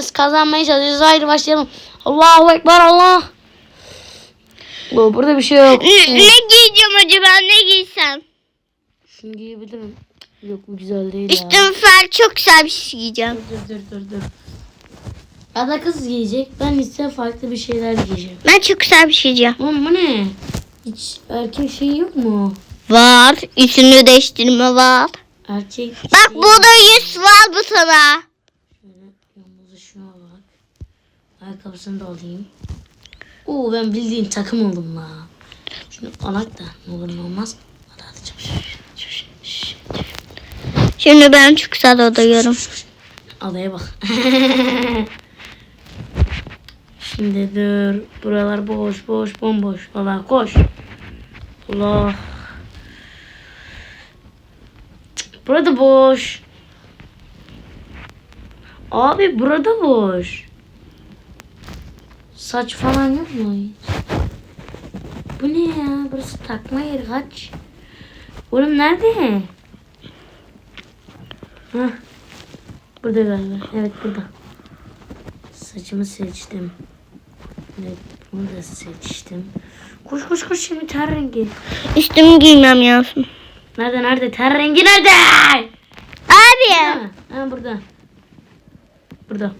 oynayacağız. Kazanmaya çalışacağız. Haydi başlayalım. Allahu Ekber Allah. Bu burada bir şey yok. Ne, ne giyeceğim acaba ne giysem? Şunu giyebilirim. Yok bu güzel değil ya. Üstüm fer çok güzel bir şey giyeceğim. Dur dur dur dur. Ada kız giyecek. Ben ise farklı bir şeyler giyeceğim. Ben çok güzel bir şey giyeceğim. Oğlum bu ne? Hiç erkek şeyi yok mu? Var. Üstünü değiştirme var. Erkek Bak şeyi- burada yüz var bu sana. Şöyle yanımıza şuna bak. Ayakkabısını da alayım. Oo ben bildiğin takım oldum la. Şunu alak da ne olur ne olmaz. Hadi hadi çabuk. Şimdi ben çok güzel odayıyorum. Adaya bak. Şimdi dur. Buralar boş boş bomboş. Allah koş. Allah. Burada boş. Abi burada boş. Saç falan yok mu hiç? Bu ne ya? Burası takma yeri kaç. Oğlum nerede? Hah. Burada galiba. Evet burada. Saçımı seçtim. Evet bunu da seçtim. Koş koş koş şimdi ter rengi. Üstümü giymem lazım. Nerede nerede? Ter rengi nerede? Abi Ha, ha burada. Burada.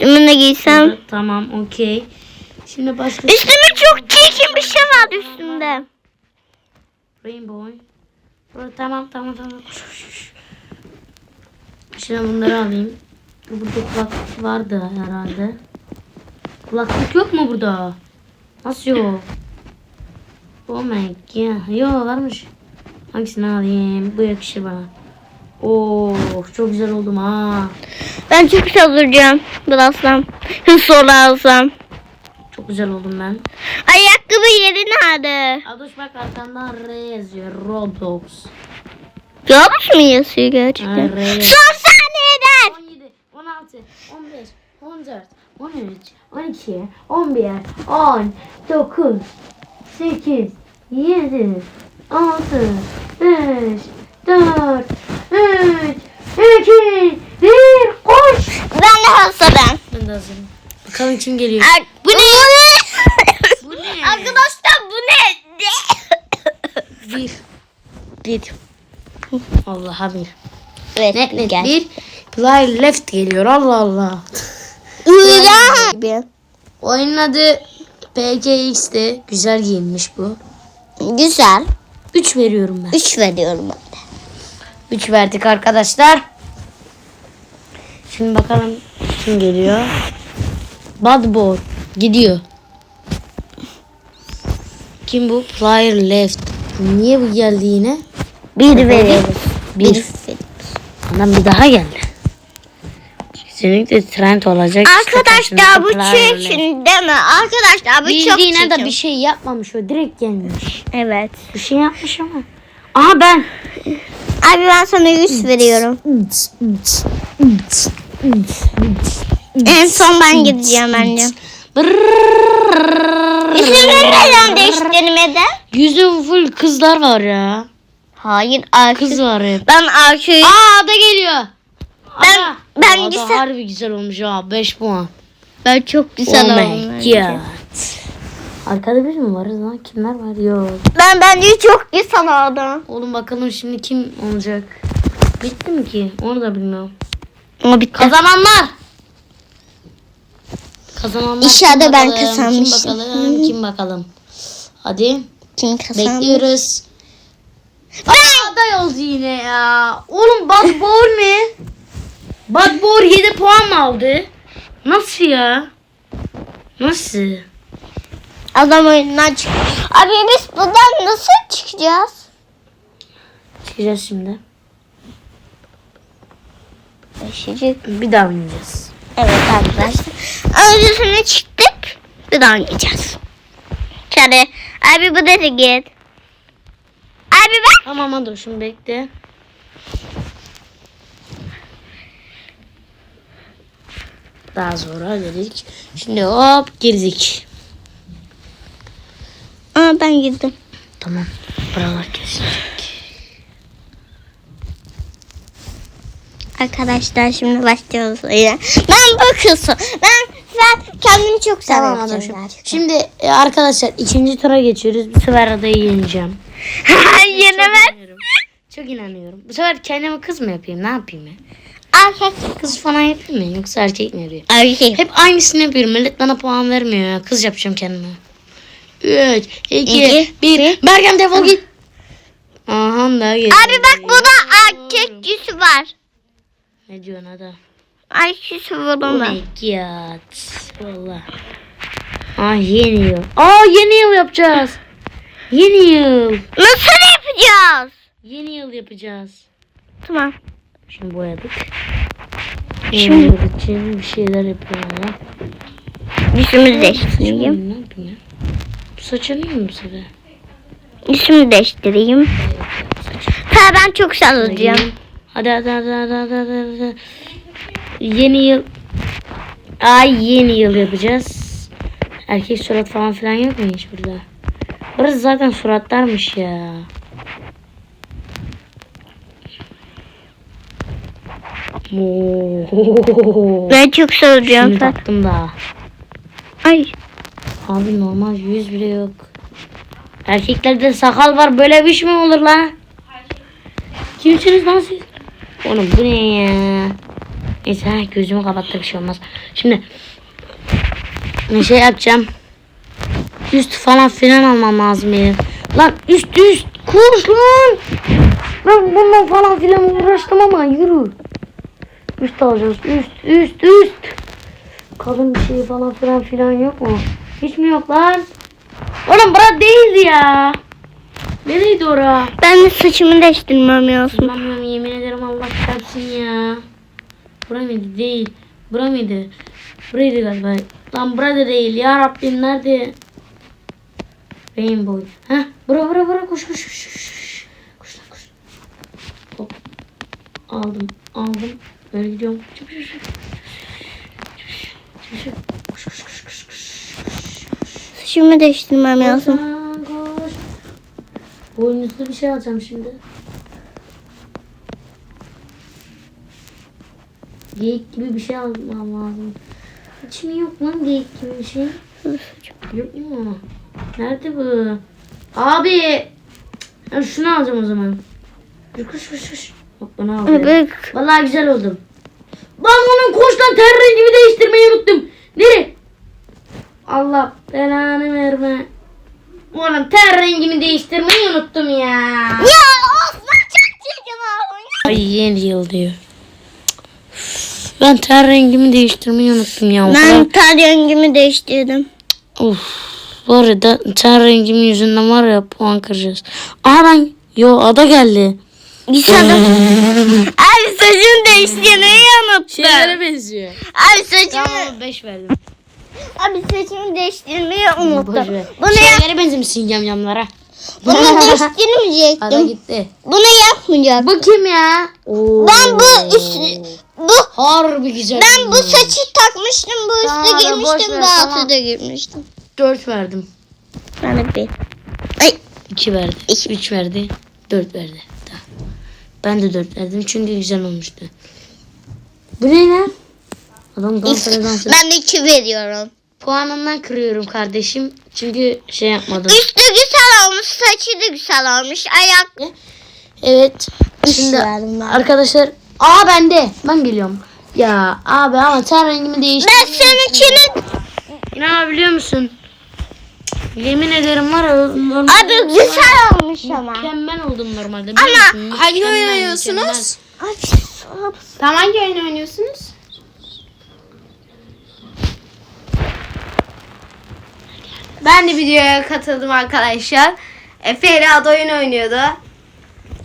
Üstümü giysem? Burada. Tamam okey. Şimdi başka Üstüme çok çirkin bir şey var üstümde. Rainbow. Tamam tamam tamam. Şimdi bunları alayım. Burada kulaklık vardı herhalde. Kulaklık yok mu burada? Nasıl yok? Oh my god. Yok varmış. Hangisini alayım? Bu yakışır bana. Oo çok güzel oldum ha. Ben çok güzel duracağım birazdan. Sonra alsam. Çok güzel oldum ben. Ayakkabı yeri nerede? Adoş bak arkandan R yazıyor. Roblox. Görmüş mü yazıyor gerçekten? R. Son saniyeden. 17, 16, 15, 14, 13, 12, 11, 10, 9, 8, 7, 6, 5, 4, 3, 2, 1, koş. Ben de hazırım. Ben de hazırım. Bakalım kim geliyor. Ar- bu ne? Bu ne? Arkadaşlar bu ne? Bir. Bir. Allah'a bir. Evet, Ne, ne, gel. bir. Play left geliyor. Allah Allah. Güzel. Oyunun adı PKX'ti. Güzel giyinmiş bu. Güzel. 3 veriyorum ben. Üç veriyorum ben de. 3 verdik arkadaşlar. Şimdi bakalım kim geliyor. Bad Boy gidiyor. Kim bu? Flyer left. Niye bu geldi yine? Bir veriyoruz. Bir. Bir. Adam bir daha geldi. Kesinlikle trend olacak. Arkadaşlar bu çirkin değil mi? Arkadaşlar bu çok Bildiğine çirkin. de bir şey yapmamış o direkt gelmiş. Evet. Bir şey yapmış ama. Aha ben. Abi ben sana 100 veriyorum. En son ben gideceğim bence. İsmini neden değiştirmeden? Yüzüm full kızlar var ya. Hayır Akif. Kız var hep. Ben Akif'i Aa ada geliyor. Ben- Ada. ben Ada güzel- harbi güzel olmuş ha 5 puan. ben çok güzel oh god. Arkada biz mi varız lan? Kimler var? Yok. Ben bence çok güzel oldum. Oğlum bakalım şimdi kim olacak? Bitti mi ki? Onu da bilmiyorum. Ama bitti. Kazananlar. Kazananlar İnşallah ben bakalım, kazanmışım. Kim bakalım? Kim bakalım? Hadi Kim kazandı? bekliyoruz. Aa, aday oldu yine ya. Oğlum Bad Boy ne? Bad Boy 7 puan mı aldı? Nasıl ya? Nasıl? Adam oyundan çık. Abi biz buradan nasıl çıkacağız? Çıkacağız şimdi. Beşinci. Bir daha oynayacağız. Evet arkadaşlar. Öncesine çıktık. Bir daha oynayacağız. Çare. Abi bu da git. Abi bak. Tamam hadi şimdi bekle. Daha sonra dedik. Şimdi hop girdik. Aa ben girdim. Tamam. Buralar kesilecek. Arkadaşlar şimdi başlıyoruz oyuna. Ben bu kızım. Ben, ben kendimi çok Tamam seviyorum. Şimdi e, arkadaşlar ikinci tura geçiyoruz. Bu sefer adayı yeneceğim. Yine ben. Çok inanıyorum. Bu sefer kendime kız mı yapayım? Ne yapayım ya? Erkek. Kız falan yapayım mı? Yoksa erkek mi yapayım? Erkek. Hep aynısını yapıyorum. Millet bana puan vermiyor ya. Kız yapacağım kendime. 3, 2, İki, 1. Bergem defol git. Aha da geliyor. Abi bak burada erkek yüzü var. Ne diyorsun ada? Erkek Oh var onda. my god. Valla. Ah yeni yıl. Aa yeni yıl yapacağız. Yeni yıl. Nasıl yapacağız? Yeni yıl yapacağız. Tamam. Şimdi boyadık. Şimdi- yıl için bir şeyler yapıyorum ya. Saçımı değiştireyim. ne yapayım ya? Saçını mı bu sefer? Yüzümü değiştireyim. Ha ben çok sallayacağım. Hadi hadi hadi hadi hadi hadi. Yeni yıl. Ay yeni yıl yapacağız. Erkek surat falan filan yok mu hiç burada? Burası zaten suratlarmış ya. Oo. Ben çok sallayacağım. Şimdi taktım da. Ay. Abi normal yüz bile yok. Erkeklerde sakal var böyle bir şey mi olur la? Kimsiniz lan siz? Oğlum bu ne ya? Neyse gözümü kapattık bir şey olmaz. Şimdi ne şey yapacağım. Üst falan filan almam lazım benim. Lan üst üst koş lan. Ben bundan falan filan uğraştım ama yürü. Üst alacağız üst üst üst. Kalın bir şey falan filan filan yok mu? Hiç mi yok lan? Oğlum bura değildi ya. Nereydi ora? Ben de saçımı değiştirmem lazım. Hatırlamıyorum yemin ederim Allah çarpsın ya. Bura mıydı? Değil. Bura mıydı? Buraydı galiba. Lan burada değil ya Rabbim nerede? Rainbow. Heh bura bura bura koş koş koş koş. Koş koş. Hop. Aldım aldım. Böyle gidiyorum. Çık çık çık. Çık. Koş koş koş koş koş. Saçımı değiştirmem lazım. Boynuzlu bir şey alacağım şimdi. Geyik gibi bir şey almam lazım. Hiç mi yok lan geyik gibi bir şey? Yok mu? Nerede bu? Abi! Ya şunu alacağım o zaman. Koş koş koş. Bak bunu aldım. Bak. Vallahi güzel oldum. Ben onun koş lan ter rengimi değiştirmeyi unuttum. Nere? Allah belanı verme. Oğlum ter rengimi değiştirmeyi unuttum ya. Ya Osman çok çirkin olmuş. Ay yeni yıl diyor. Ben ter rengimi değiştirmeyi unuttum ya. Ben ter rengimi değiştirdim. Of. Var ya da ter rengimin yüzünden var ya puan kıracağız. Aa ben yo ada geldi. İnşallah. Abi saçımı değiştirmeyi unuttum. benziyor. Abi saçımı, Tamam 5 verdim. Abi saçımı değiştirmeyi unuttum. Bunu, yap, Şeylere benzemişsin yamyamlara. bunu Ada değiştirmeyecektim. gitti. Bunu yapmayacaktım. Bu kim ya? Oo. Ben bu üst, bu Harbi güzel. ben bu saçı takmıştım, bu üstü Tamam, boş ver, bu altı tamam. da girmiştim. 4 verdim. Ben de bir. Ay 2 verdi. 3 verdi. 4 verdi. Tamam. Ben de 4 verdim çünkü güzel olmuştu. Bu ne lan? Adam dans ede dans ede. ben de iki veriyorum. Puanından kırıyorum kardeşim. Çünkü şey yapmadım. Üstü güzel olmuş, saçı da güzel olmuş. Ayak Evet. Şimdi arkadaşlar. Aa bende. Ben geliyorum. Ya abi ama ten rengimi değiştirdim. Ben seninkini İnanabiliyor musun? Yemin ederim var ya. normal- abi güzel olmuş ama. Mükemmel oldum normalde. Ama hangi oyun oynuyorsunuz? Tamam hangi oyun oynuyorsunuz? Ben de videoya katıldım arkadaşlar. Efe ile Ada oyun oynuyordu.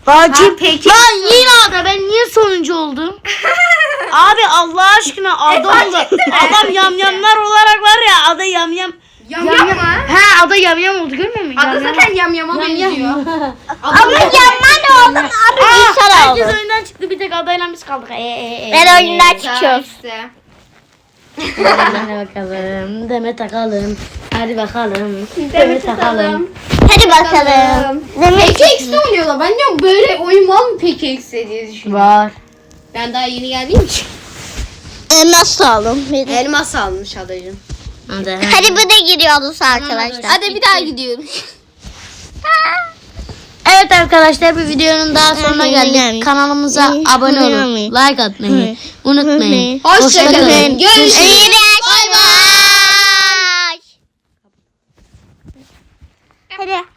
Acil. Ha, peki. Lan yine ada ben niye sonuncu oldum? Abi Allah aşkına ada fark oldu. ettin mi? Adam yamyamlar olarak var ya ada yamyam. Yam yam mı? Ha ada yamyam oldu görmüyor musun? Ada Yamyam. zaten yam yama benziyor. Ama yanma oldum abi Aa, güzel herkes oldu. oyundan çıktı bir tek adayla biz kaldık. Ee, ee, ee. Ben oyundan Güzel çıkıyorum. işte. Hadi bakalım. Deme takalım. Hadi bakalım. Demet atalım. Hadi bakalım. PKX'de oynuyorlar. Ben diyorum böyle oyun var mı PKX'de diye düşünüyorum. Var. Ben daha yeni geldiğim için. Elmas aldım. Elmas almış adacığım. Hadi. Hadi bu da giriyoruz arkadaşlar. Hadi bir daha gidiyorum. Evet arkadaşlar bir videonun daha sonuna geldik. Kanalımıza abone olun. Like atmayı unutmayın. Hoşçakalın. Görüşürüz. Bay bay. Hadi.